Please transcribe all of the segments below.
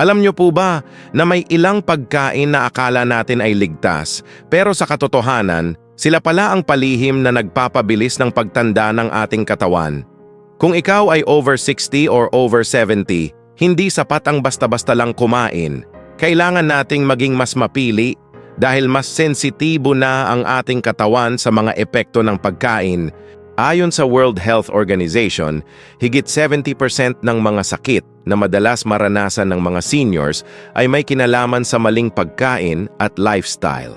Alam niyo po ba na may ilang pagkain na akala natin ay ligtas, pero sa katotohanan, sila pala ang palihim na nagpapabilis ng pagtanda ng ating katawan. Kung ikaw ay over 60 or over 70, hindi sapat ang basta-basta lang kumain. Kailangan nating maging mas mapili dahil mas sensitibo na ang ating katawan sa mga epekto ng pagkain. Ayon sa World Health Organization, higit 70% ng mga sakit na madalas maranasan ng mga seniors ay may kinalaman sa maling pagkain at lifestyle.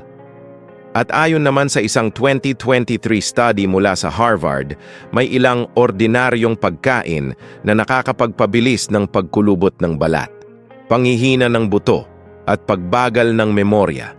At ayon naman sa isang 2023 study mula sa Harvard, may ilang ordinaryong pagkain na nakakapagpabilis ng pagkulubot ng balat, panghihina ng buto, at pagbagal ng memorya.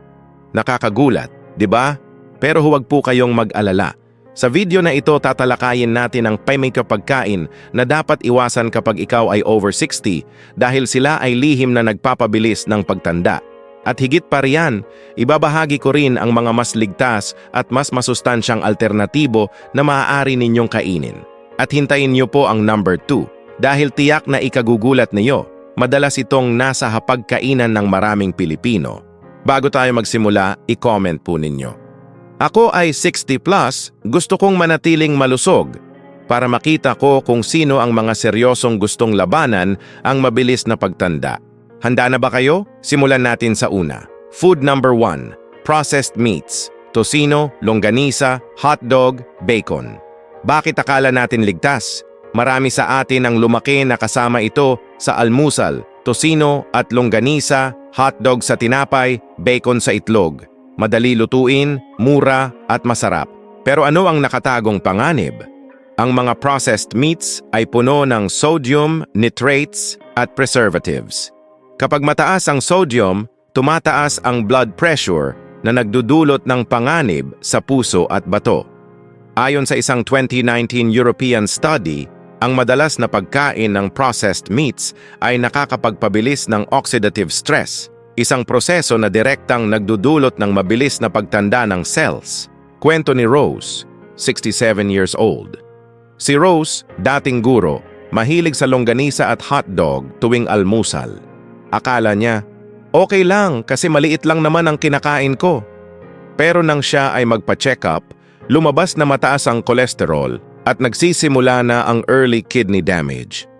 Nakakagulat, di ba? Pero huwag po kayong mag-alala. Sa video na ito, tatalakayin natin ang pamika pagkain na dapat iwasan kapag ikaw ay over 60 dahil sila ay lihim na nagpapabilis ng pagtanda. At higit pa riyan, ibabahagi ko rin ang mga mas ligtas at mas masustansyang alternatibo na maaari ninyong kainin. At hintayin niyo po ang number 2 dahil tiyak na ikagugulat niyo. Madalas itong nasa hapagkainan ng maraming Pilipino. Bago tayo magsimula, i-comment po ninyo. Ako ay 60 plus, gusto kong manatiling malusog para makita ko kung sino ang mga seryosong gustong labanan ang mabilis na pagtanda. Handa na ba kayo? Simulan natin sa una. Food number 1. Processed meats. Tosino, longganisa, hotdog, bacon. Bakit akala natin ligtas? Marami sa atin ang lumaki na kasama ito sa almusal, tosino at longganisa, hotdog sa tinapay, bacon sa itlog. Madali lutuin, mura at masarap. Pero ano ang nakatagong panganib? Ang mga processed meats ay puno ng sodium, nitrates at preservatives. Kapag mataas ang sodium, tumataas ang blood pressure na nagdudulot ng panganib sa puso at bato. Ayon sa isang 2019 European study, ang madalas na pagkain ng processed meats ay nakakapagpabilis ng oxidative stress, isang proseso na direktang nagdudulot ng mabilis na pagtanda ng cells. Kwento ni Rose, 67 years old. Si Rose, dating guro, mahilig sa longganisa at hotdog tuwing almusal. Akala niya, okay lang kasi maliit lang naman ang kinakain ko. Pero nang siya ay magpa-check up, lumabas na mataas ang kolesterol at nagsisimula na ang early kidney damage.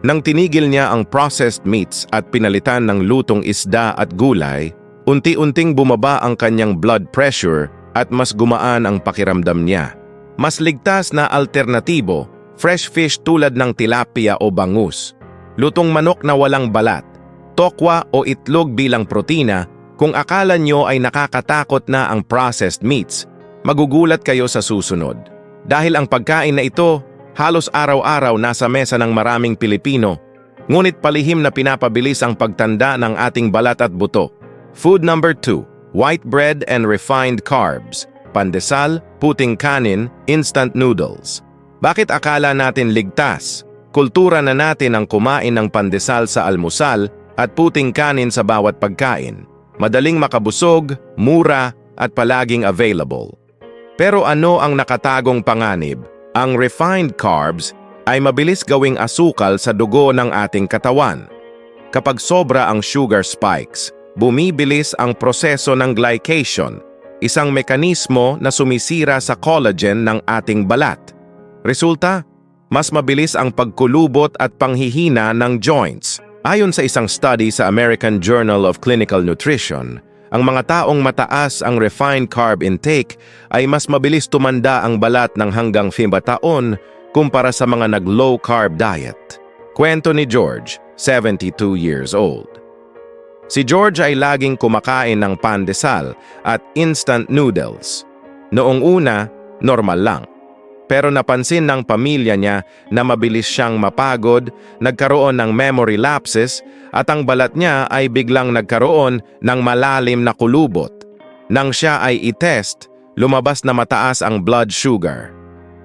Nang tinigil niya ang processed meats at pinalitan ng lutong isda at gulay, unti-unting bumaba ang kanyang blood pressure at mas gumaan ang pakiramdam niya. Mas ligtas na alternatibo, fresh fish tulad ng tilapia o bangus, lutong manok na walang balat, tokwa o itlog bilang protina, kung akala nyo ay nakakatakot na ang processed meats, magugulat kayo sa susunod. Dahil ang pagkain na ito halos araw-araw nasa mesa ng maraming Pilipino, ngunit palihim na pinapabilis ang pagtanda ng ating balat at buto. Food number 2, white bread and refined carbs, pandesal, puting kanin, instant noodles. Bakit akala natin ligtas? Kultura na natin ang kumain ng pandesal sa almusal at puting kanin sa bawat pagkain. Madaling makabusog, mura, at palaging available. Pero ano ang nakatagong panganib? Ang refined carbs ay mabilis gawing asukal sa dugo ng ating katawan. Kapag sobra ang sugar spikes, bumibilis ang proseso ng glycation, isang mekanismo na sumisira sa collagen ng ating balat. Resulta, mas mabilis ang pagkulubot at panghihina ng joints. Ayon sa isang study sa American Journal of Clinical Nutrition, ang mga taong mataas ang refined carb intake ay mas mabilis tumanda ang balat ng hanggang 5 taon kumpara sa mga nag-low carb diet. Kwento ni George, 72 years old. Si George ay laging kumakain ng pandesal at instant noodles. Noong una, normal lang. Pero napansin ng pamilya niya na mabilis siyang mapagod, nagkaroon ng memory lapses at ang balat niya ay biglang nagkaroon ng malalim na kulubot. Nang siya ay itest, lumabas na mataas ang blood sugar.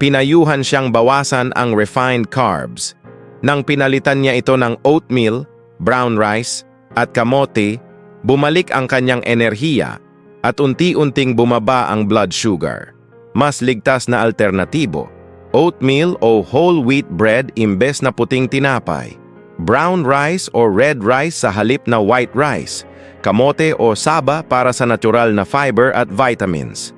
Pinayuhan siyang bawasan ang refined carbs. Nang pinalitan niya ito ng oatmeal, brown rice, at kamote, bumalik ang kanyang enerhiya at unti-unting bumaba ang blood sugar mas ligtas na alternatibo, oatmeal o whole wheat bread imbes na puting tinapay. brown rice o red rice sa halip na white rice, kamote o saba para sa natural na fiber at vitamins.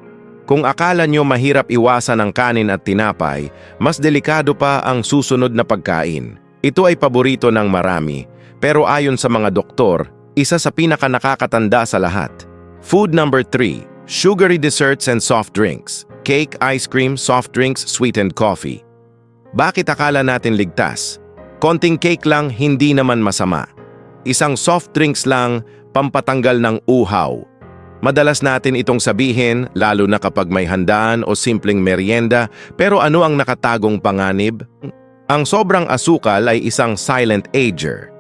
Kung akala nyo mahirap iwasan ang kanin at tinapay, mas delikado pa ang susunod na pagkain. Ito ay paborito ng marami, pero ayon sa mga doktor, isa sa pinaka nakakatanda sa lahat. Food number 3, sugary desserts and soft drinks. Cake, ice cream, soft drinks, sweetened coffee. Bakit akala natin ligtas? Konting cake lang, hindi naman masama. Isang soft drinks lang, pampatanggal ng uhaw. Madalas natin itong sabihin, lalo na kapag may handaan o simpleng merienda, pero ano ang nakatagong panganib? Ang sobrang asukal ay isang silent ager.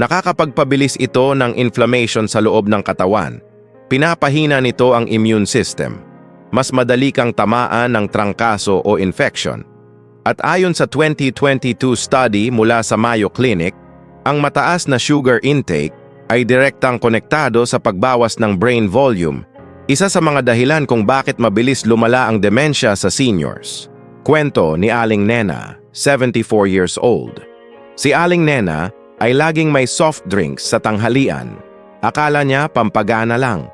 Nakakapagpabilis ito ng inflammation sa loob ng katawan. Pinapahina nito ang immune system. Mas madali kang tamaan ng trangkaso o infection. At ayon sa 2022 study mula sa Mayo Clinic, ang mataas na sugar intake ay direktang konektado sa pagbawas ng brain volume, isa sa mga dahilan kung bakit mabilis lumala ang demensya sa seniors. Kwento ni Aling Nena, 74 years old. Si Aling Nena ay laging may soft drinks sa tanghalian. Akala niya pampagana lang.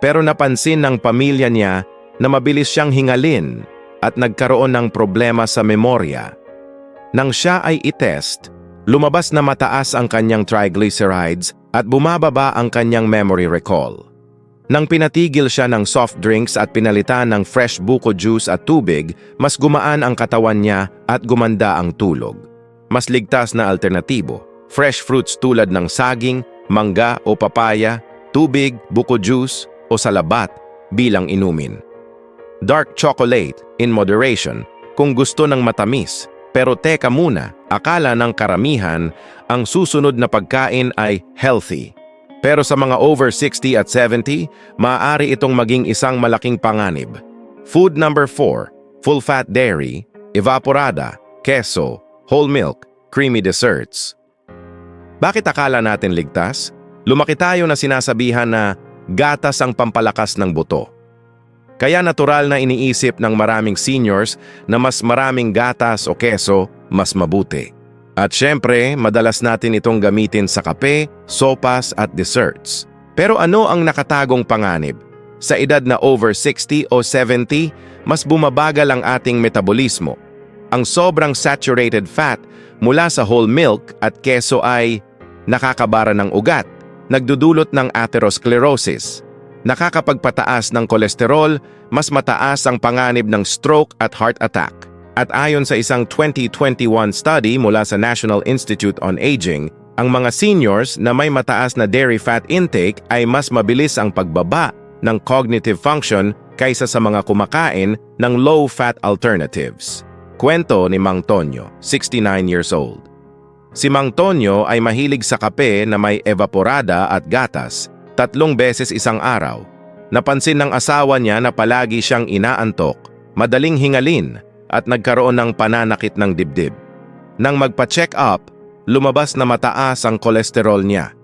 Pero napansin ng pamilya niya na mabilis siyang hingalin at nagkaroon ng problema sa memorya. Nang siya ay itest, lumabas na mataas ang kanyang triglycerides at bumababa ang kanyang memory recall. Nang pinatigil siya ng soft drinks at pinalitan ng fresh buko juice at tubig, mas gumaan ang katawan niya at gumanda ang tulog. Mas ligtas na alternatibo, fresh fruits tulad ng saging, mangga o papaya, tubig, buko juice o salabat bilang inumin. Dark chocolate in moderation kung gusto ng matamis. Pero teka muna, akala ng karamihan ang susunod na pagkain ay healthy. Pero sa mga over 60 at 70, maaari itong maging isang malaking panganib. Food number 4, full-fat dairy, evaporada, keso, whole milk, creamy desserts. Bakit akala natin ligtas? Lumaki tayo na sinasabihan na gatas ang pampalakas ng buto. Kaya natural na iniisip ng maraming seniors na mas maraming gatas o keso, mas mabuti. At syempre, madalas natin itong gamitin sa kape, sopas at desserts. Pero ano ang nakatagong panganib? Sa edad na over 60 o 70, mas bumabagal ang ating metabolismo. Ang sobrang saturated fat mula sa whole milk at keso ay nakakabara ng ugat, nagdudulot ng atherosclerosis, nakakapagpataas ng kolesterol, mas mataas ang panganib ng stroke at heart attack. At ayon sa isang 2021 study mula sa National Institute on Aging, ang mga seniors na may mataas na dairy fat intake ay mas mabilis ang pagbaba ng cognitive function kaysa sa mga kumakain ng low-fat alternatives. Kwento ni Mang Tonyo, 69 years old. Si Mang Tonyo ay mahilig sa kape na may evaporada at gatas tatlong beses isang araw. Napansin ng asawa niya na palagi siyang inaantok, madaling hingalin at nagkaroon ng pananakit ng dibdib. Nang magpa-check up, lumabas na mataas ang kolesterol niya.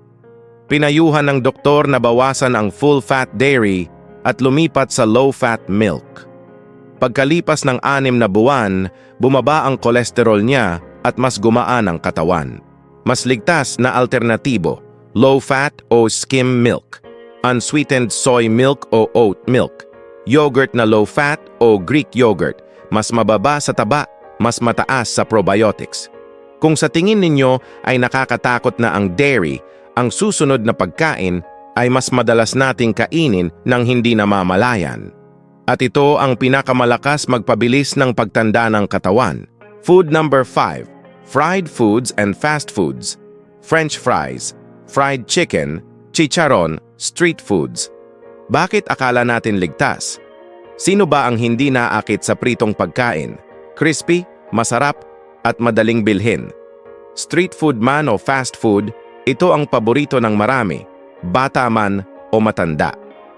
Pinayuhan ng doktor na bawasan ang full-fat dairy at lumipat sa low-fat milk. Pagkalipas ng anim na buwan, bumaba ang kolesterol niya at mas gumaan ang katawan. Mas ligtas na alternatibo, low-fat o skim milk, unsweetened soy milk o oat milk, yogurt na low-fat o Greek yogurt, mas mababa sa taba, mas mataas sa probiotics. Kung sa tingin ninyo ay nakakatakot na ang dairy, ang susunod na pagkain ay mas madalas nating kainin ng hindi namamalayan. At ito ang pinakamalakas magpabilis ng pagtanda ng katawan. Food number 5. Fried foods and fast foods. French fries, fried chicken, chicharon, street foods. Bakit akala natin ligtas? Sino ba ang hindi naakit sa pritong pagkain? Crispy, masarap, at madaling bilhin. Street food man o fast food, ito ang paborito ng marami, bata man o matanda.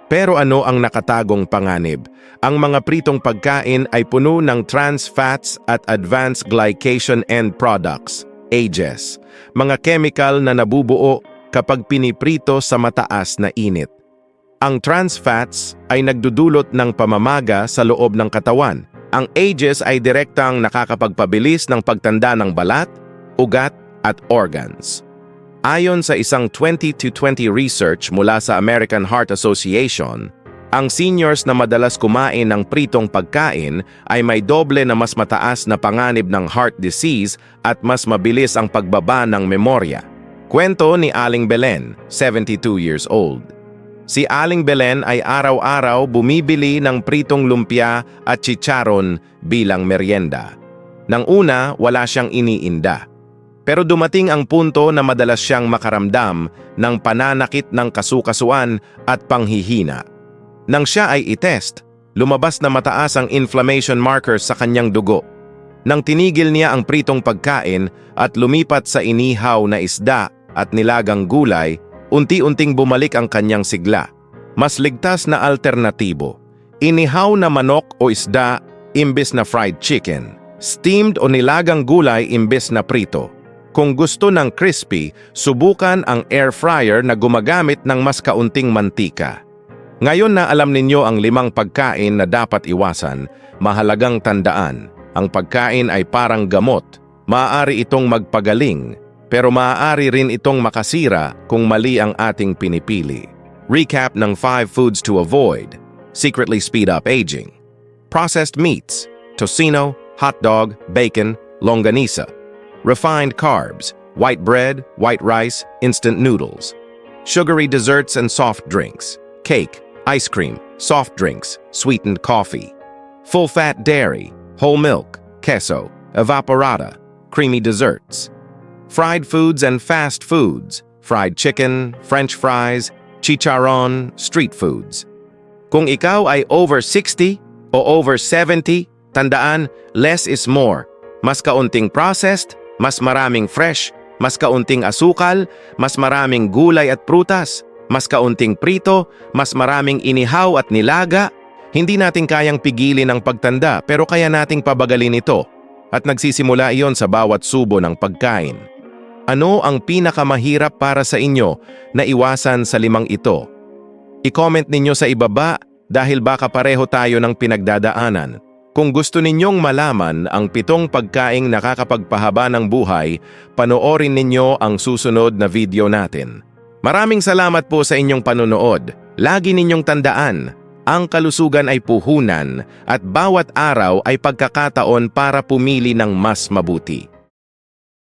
Pero ano ang nakatagong panganib? Ang mga pritong pagkain ay puno ng trans fats at advanced glycation end products, AGEs, mga chemical na nabubuo kapag piniprito sa mataas na init. Ang trans fats ay nagdudulot ng pamamaga sa loob ng katawan. Ang AGEs ay direktang nakakapagpabilis ng pagtanda ng balat, ugat at organs. Ayon sa isang 20-20 research mula sa American Heart Association, ang seniors na madalas kumain ng pritong pagkain ay may doble na mas mataas na panganib ng heart disease at mas mabilis ang pagbaba ng memorya. Kwento ni Aling Belen, 72 years old. Si Aling Belen ay araw-araw bumibili ng pritong lumpia at chicharon bilang merienda. Nang una, wala siyang iniinda. Pero dumating ang punto na madalas siyang makaramdam ng pananakit ng kasukasuan at panghihina. Nang siya ay itest, lumabas na mataas ang inflammation markers sa kanyang dugo. Nang tinigil niya ang pritong pagkain at lumipat sa inihaw na isda at nilagang gulay, unti-unting bumalik ang kanyang sigla. Mas ligtas na alternatibo. Inihaw na manok o isda imbes na fried chicken. Steamed o nilagang gulay imbes na prito. Kung gusto ng crispy, subukan ang air fryer na gumagamit ng mas kaunting mantika. Ngayon na alam ninyo ang limang pagkain na dapat iwasan, mahalagang tandaan, ang pagkain ay parang gamot. Maaari itong magpagaling, pero maaari rin itong makasira kung mali ang ating pinipili. Recap ng 5 foods to avoid. Secretly speed up aging. Processed meats, tocino, hot dog, bacon, longanisa. Refined carbs, white bread, white rice, instant noodles. Sugary desserts and soft drinks, cake, ice cream, soft drinks, sweetened coffee. Full-fat dairy, whole milk, queso, evaporada, creamy desserts. Fried foods and fast foods, fried chicken, french fries, chicharron, street foods. Kung ikaw ay over 60 o over 70, tandaan, less is more. Mas kaunting processed, mas maraming fresh, mas kaunting asukal, mas maraming gulay at prutas, mas kaunting prito, mas maraming inihaw at nilaga. Hindi natin kayang pigilin ang pagtanda pero kaya nating pabagalin ito at nagsisimula iyon sa bawat subo ng pagkain. Ano ang pinakamahirap para sa inyo na iwasan sa limang ito? I-comment ninyo sa ibaba dahil baka pareho tayo ng pinagdadaanan. Kung gusto ninyong malaman ang pitong pagkaing nakakapagpahaba ng buhay, panoorin ninyo ang susunod na video natin. Maraming salamat po sa inyong panonood. Lagi ninyong tandaan, ang kalusugan ay puhunan at bawat araw ay pagkakataon para pumili ng mas mabuti.